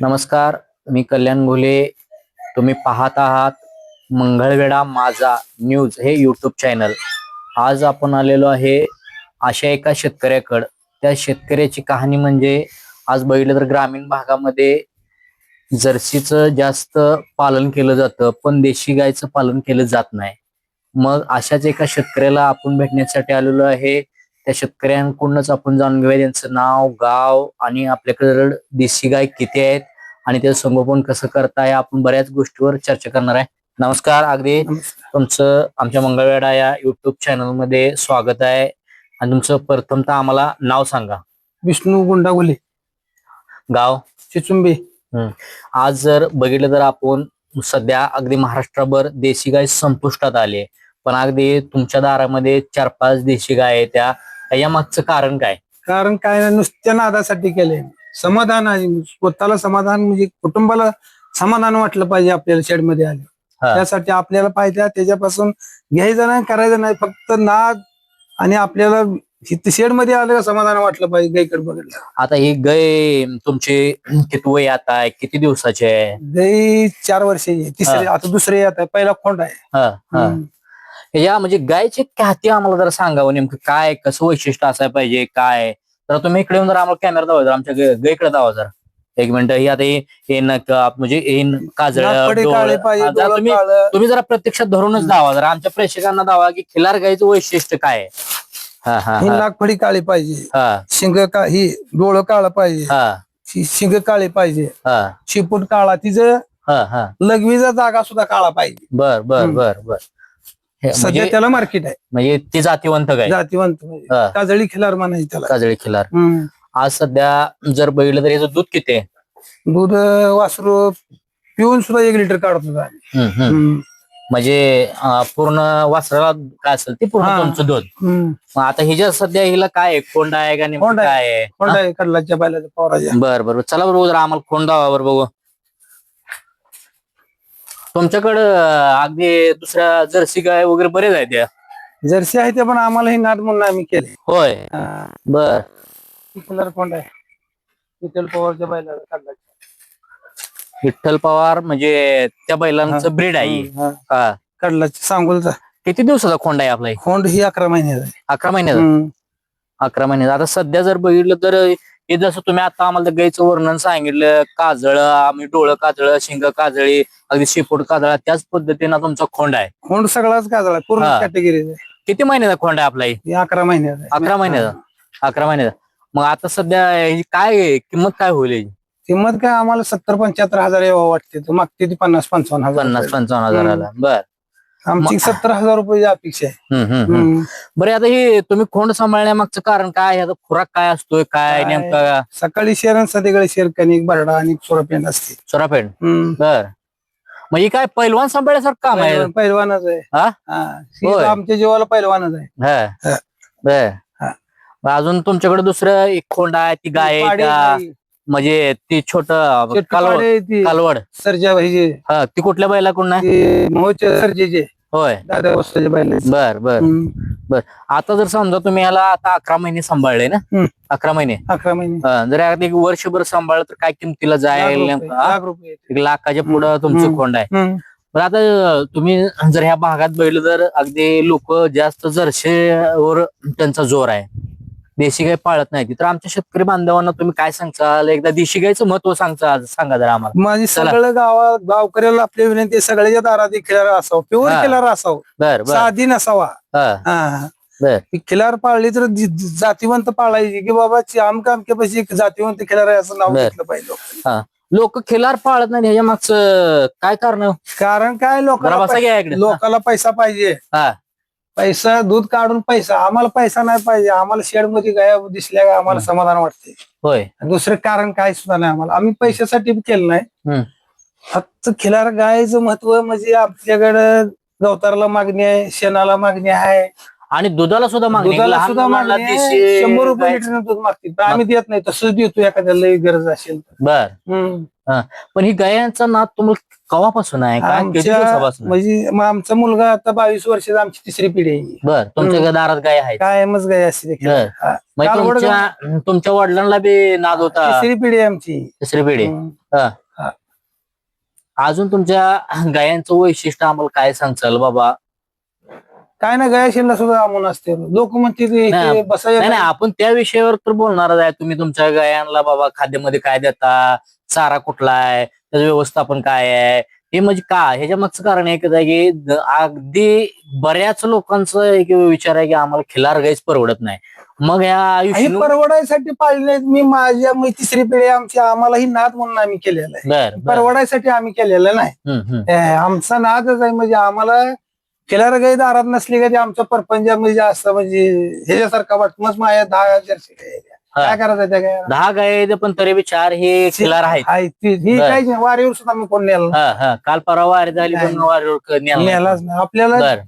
नमस्कार मी कल्याण घोले. तुम्ही पाहत आहात मंगळवेढा माझा न्यूज हे यूट्यूब चॅनल आज आपण आलेलो आहे अशा एका शेतकऱ्याकडं. त्या शेतकऱ्याची कहाणी म्हणजे आज बघितलं तर ग्रामीण भागामध्ये जर्सीचं जास्त पालन केलं जातं पण देशी गायचं पालन केलं जात नाही. मग अशाच एका शेतकऱ्याला आपण भेटण्यासाठी आलेलो आहे. त्या शेतकऱ्यांकडूनच आपण जाणून घेऊया त्यांचं नाव गाव आणि आपल्याकडे देशी गाय किती आहेत आणि त्याचं संगोपन कसं करताय आपण बऱ्याच गोष्टीवर चर्चा करणार आहे. नमस्कार अगदी तुमचं आमच्या मंगळवेढा या युट्यूब चॅनलमध्ये स्वागत आहे. आणि तुमचं प्रथमतः आम्हाला नाव सांगा. विष्णू गुंडागुले. गाव? चिचुंबे. आज जर बघितलं तर आपण सध्या अगदी महाराष्ट्रभर देशी गाय संपुष्टात आली पण अगदी तुमच्या दारामध्ये चार पाच देशी गाय आहे या मागचं कारण काय? कारण काय नाही, नुसत्या नादासाठी केलंय. समाधान आहे. स्वतःला समाधान म्हणजे कुटुंबाला समाधान वाटलं पाहिजे आपल्याला शेडमध्ये आले. हा. त्यासाठी आपल्याला पाहिजे त्याच्यापासून घ्यायचं नाही करायचं नाही. फक्त नाद आणि आपल्याला शेडमध्ये आलं का समाधान वाटलं पाहिजे गाईकडे बघितलं. आता ही गाय तुमची किती वय आता आहे? किती दिवसाची आहे? गाई चार वर्षाची आहे. तिसरे आता दुसरे येत आहे पहिला खोंड आहे. हा, हा. हम्म. या म्हणजे गायचे ख्याती आम्हाला जरा सांगावं नेमकं काय कसं वैशिष्ट्य असायला पाहिजे काय? तर तुम्ही इकडे येऊन जर आम्हाला कॅमेरा दावा जरा आमच्या ग- गायकडे दावा जरा. एक मिनिट ही आता हे- नक म्हणजे हे काजळ तुम्ही जरा प्रत्यक्षात धरूनच दावा जरा. आमच्या प्रेक्षकांना दावा की खिलार गायचं वैशिष्ट्य काय हा नागफडी काळी पाहिजे. हा. शिंग का ही डोळं काळं पाहिजे. हा. शिंग काळे पाहिजे. हा. शिपूट काळा तिचं लघवीचा जागा सुद्धा काळा पाहिजे. बर बर. बर बर. सध्या म्हणजे त्याला मार्केट आहे म्हणजे ती जातीवंत गाय जातीवंत म्हणजे. हा. काजळी खिलार म्हणायची त्याला काजळी खिलार हम्म. आज सध्या जर बघितलं तर याचं दूध किती आहे दूध अं, वासरू पिऊन सुद्धा एक लिटर काढत होता हम्म, हम्म. हम्म. म्हणजे अं, पूर्ण वासराला काय असेल ते पूर्ण हा. तुमचं दूध हम्म. मग आता हिच्या सध्या हिला काय आहे? कोंड आहे का नेमकं कोंड आहे. काय आहे कोंडा आहे कडलाच्या बैलाच्या पवाराच्या बर बर चला बरोबर जरा आम्हाला कोंड दावा बरं बघू तुमच्याकडं अगदी दुसऱ्या जर्सी गाय वगैरे बरेच आहेत त्या जर्सी आहे ते पण आम्हाला हे नाद म्हणून आम्ही केले. होय. बर. खिलार कोंड आहे. विठ्ठल पवारच्या बैलाला कडलाच्या विठ्ठल पवार म्हणजे त्या बैलांचं ब्रीड आहे. हम्म, हा. हा. सांगोलचा. किती दिवसाचा खोंड आहे आपला हे? खोंड ही अकरा महिन्याचा आहे. अकरा महिन्याचा? हम्म. अकरा महिन्याचा. आता सध्या जर बघितलं तर हे जसं तुम्ही आता आम्हाला गाईचं वर्णन सांगितलं काजळ आम्ही डोळं काजळ शिंग काजळी अगदी शेपूट काजळा त्याच पद्धतीनं तुमचा खोंड आहे खोंड सगळाच काजळा पूर्ण हा. कॅटेगरी आहे किती महिन्याचा खोंड आहे आपला हे? ही अकरा महिन्याचा आहे. अकरा महिन्याचा अकरा महिन्याचा मग आता सध्या ही काय आहे? किंमत काय होईल याची? किंमत काय आम्हाला सत्तर पंच्याहत्तर हजार यावं वाटते मागते ती पन्नास पंचावन्न हजार पन्नास. पंचावन्न हजाराला बर आमची सत्तर हजार रुपयाची अपेक्षा आहे. बरं आता हे तुम्ही खोंड सांभाळण्यामागचं कारण काय याचा खुराक काय असतोय काय काय? नेमका सकाळी शेर आणि संध्याकाळी शेर कणिक बरडा आणि सोरापेंड असते चोरापेंड हम्म. बर म्हणजे काय पैलवान सांभाळण्यासारखं काम आहे पहिलवानच आहे हा? हा. ही होय. आमच्या जीवाला पहिलवानच आहे हा. हा. बर हा. मग अजून तुमच्याकडे दुसरं एक खोंड आहे ती गाय आहे पाडी का आहे, म्हणजे ती छोट कालवड पाडी आहे ती कालवड सरजा भाईचे हा ती कुठल्या बैला कोण नाही ते मोहचे सरजेचे होय. दादा वस्ताचे बैल बर बर. आता जर समजा तुम्ही याला आता अकरा महिने सांभाळले ना? हम्म. अकरा महिने. अकरा महिने. हा, जर एक वर्षभर सांभाळलं तर काय किमतीला लाख जाईल? रुपये, हा? लाख रुपये एक लाखाच्या पुढं. तुमचं हम्म. खोंड आहे. हम्म. पण आता तुम्ही जर ह्या भागात बघितलं तर अगदी लोक जास्त जर्शीवर त्यांचा जोर आहे देशी गाय पाळत नाही तर आमच्या शेतकरी बांधवांना तुम्ही काय सांगचाल एकदा देशी गायचं महत्त्व सांगचा सांगा जरा आम्हाला. माझी. सगळं गावात गावकऱ्याला आपली विनंती सगळ्याच्या दारात खिलार असावं प्युअर. खिलार असावं. साधी नसावा. खिलार पाळली तर जातीवंत पाळायची की बाबा आमका पैसे जातीवंत खिलार आहे असं नाव. घेतलं पाहिजे लोक खिलार पाळत नाही ह्याच्या मागचं काय कारण? कारण काय? लोकांना लोकांना पैसा पाहिजे. पैसा दूध काढून पैसा. आम्हाला पैसा नाही पाहिजे. आम्हाला शेडमध्ये गाया दिसल्या का आम्हाला समाधान वाटते. होय. दुसरं कारण काय सुद्धा नाही आम्हाला. आम्ही पैशासाठी केलं नाही. फक्त खिलार गायचं महत्त्व म्हणजे आपल्याकडं गवताराला मागणी आहे शेणाला मागणी आहे. आणि दुधाला सुद्धा मागणी. दुधाला सुद्धा मागणी शंभर रुपये लिटर दूध मागतील. पण आम्ही देत नाही. तसंच देतो एखाद्याला लई गरज असेल तर. बर. पण ही गायांचा नाद तुम्हाला कवापासून आहे काय किती आमच्या दिवसापासून आहे? म्हणजे मग आमचा मुलगा आता बावीस वर्षाचा आमची तिसरी पिढी आहे बर तुमच्या. दारात गाय आहेत कायमच गाय असते देखील. बर. हा. तुमच्या तुमच्या वडिलांना बी नाद होता तिसरी पिढी आहे आमची तिसरी पिढी हम्म. अजून तुमच्या गायांचं वैशिष्ट्य आम्हाला काय सांगचाल बाबा काय ना गाय शिल्ला सुद्धा आमून असते. लोक म्हणते बसायला नाही आपण त्या विषयावर तर बोलणारच आहे. तुम्ही तुमच्या गायांना बाबा खाद्यामध्ये काय देता? चारा कुठला आहे? त्याचं व्यवस्थापन काय आहे? हे म्हणजे का? ह्याच्या मागचं कारण एकच आहे की अगदी बऱ्याच लोकांचं एक विचार आहे की आम्हाला खिलार गायच परवडत नाही. मग ह्या परवडायसाठी पाळले मी माझ्या मी तिसरी पिढी आमची आम्हाला ही नाद म्हणून आम्ही केलेला आहे. परवडायसाठी आम्ही केलेलं नाही. आमचा नादच आहे. म्हणजे आम्हाला खिलार गाई दारात नसली का ते आमचा परपंच म्हणजे असं म्हणजे ह्याच्यासारखा वाटत मग माझ्या दहा जर्सी गाई आहेत. काय. करायचं त्या दहा गाय आहेत, पण तरी बी चार हे खिलार आहेत ही बर. काय नाही, वारीवर सुद्धा आम्ही कोण नेला. हा हा काल परवा वारी झाली पण. वारीवर क- नेलं. नेलाच नाही आपल्याला बर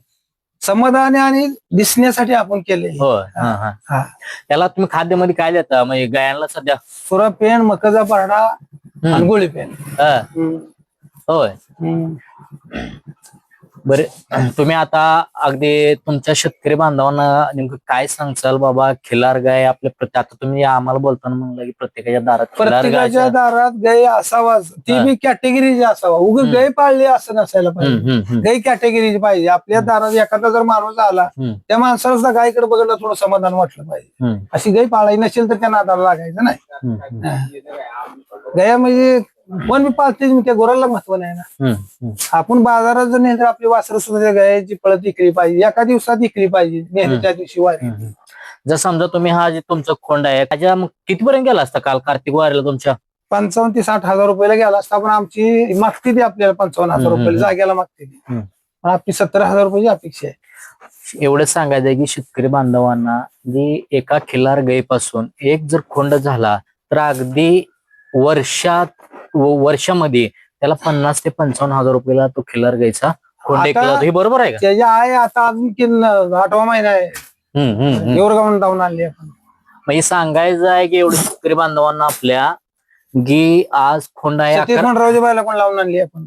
समाधानी आणि दिसण्यासाठी आपण केले हो हा हा हा. त्याला तुम्ही खाद्यामध्ये काय देता म्हणजे गायांना सध्या सुरा पेन मकाचा पारडा आणि हम्म, गोळी पेन हा. होय. बरे तुम्ही आता अगदी तुमच्या शेतकरी बांधवांना नेमकं काय सांगचाल बाबा? खिलार गाय आपल्या प्रत्येक आता तुम्ही आम्हाला बोलताना म्हणलं की प्रत्येकाच्या दारात खिलार प्रत्येकाच्या दारात गाय असावाच ती हा. बी कॅटेगरीची असावा. उग हम्म. गाय पाळली असं नसायला हम्म, पाहिजे. हम्म, हम्म, गाय कॅटेगरीची पाहिजे. आपल्या दारात एखादा जर माणूस आला हम्म, त्या माणसाला सुद्धा गायकडे बघितलं थोडं समाधान वाटलं पाहिजे. हम्म, अशी गाय पाळायची नसेल तर त्या नादाला लागायचं नाही. हम्म, हम्म, गाया म्हणजे कोण बी पाळते त्या गोराला महत्त्व नाही ना. आपण बाजारात जर नेहमी आपली वासरं सुद्धा गायाची पळत विकली पाहिजे एका दिवसात विकली पाहिजे नेहमी त्या दिवशी वारी. जर समजा तुम्ही हा जे तुमचा खोंड आहे त्याच्या मग कितीपर्यंत गेला असता काल कार्तिक वारीला तुमच्या पंचावन्न ते साठ हजार रुपयाला गेला असता पण आमची मागती ती आपल्याला पंचावन्न हजार रुपयाला. जाग्याला मागते ती. पण आपली सत्तर हजार रुपयाची अपेक्षा आहे एवढंच सांगायचं की शेतकरी बांधवांना जी एका खिलार गायीपासून एक जर खोंड झाला तर अगदी वर्षात वर्षामध्ये त्याला पन्नास ते पंचावन्न हजार रुपयाला तो खिलार गायचा खोंड आता- हे बरोबर आहे का? आहे आता अजून किन आठवा महिना आहे. हम्म, हम्म, हम्म. जाऊन आणली आपण. म्हणजे सांगायचं आहे की एवढं शेतकरी बांधवांना आपल्या की आज खोंड आहे सतीश अकरा बायला पण लावून आणली आपण?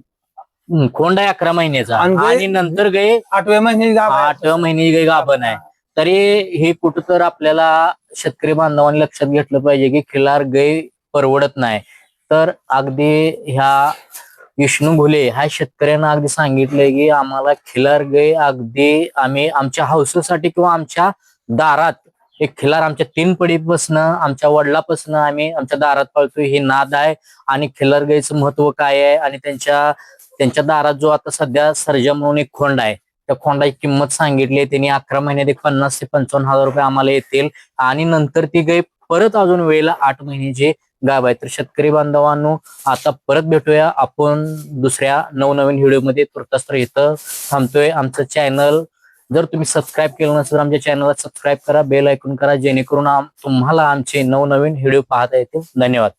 हम्म, खोंड आहे अकरा महिन्याचा. आणि नंतर गाय आठव्या महिन्याची गाभ आहे. आठ महिन्याची गाय गाभण आहे तरी हे कुठं तर आपल्याला शेतकरी बांधवांनी लक्षात घेतलं पाहिजे की खिलार गाय परवडत नाही. तर अगदी ह्या विष्णू घुले ह्या शेतकऱ्यांना अगदी सांगितलंय की आम्हाला खिलार गाय अगदी आम्ही आमच्या हौसेसाठी किंवा आमच्या दारात एक खिलार आमच्या तीन पडीपासनं आमच्या वडिलापासनं आम्ही आमच्या दारात पाळतोय हे नाद आहे. आणि खिलार गायचं महत्त्व काय आहे? आणि त्यांच्या त्यांच्या दारात जो आता सध्या सर्जा म्हणून एक खोंड आहे त्या खोंडाची किंमत सांगितली आहे. त्यांनी अकरा महिन्यात एक पन्नास ते पंचावन्न हजार रुपये आम्हाला येतील. आणि नंतर ती गाय परत अजून वेळेला आठ महिन्याची गाव आहे. तर शेतकरी बांधवांनो आता परत भेटूया आपण दुसऱ्या नवनवीन व्हिडिओमध्ये. तुर्तास्त्र इथं थांबतोय आमचं चॅनल जर तुम्ही सबस्क्राईब केलं नसेल तर आमच्या चॅनलला सबस्क्राईब करा बेल ऐकून करा जेणेकरून आम- तुम्हाला आमचे नवनवीन व्हिडिओ पाहता येतील. धन्यवाद.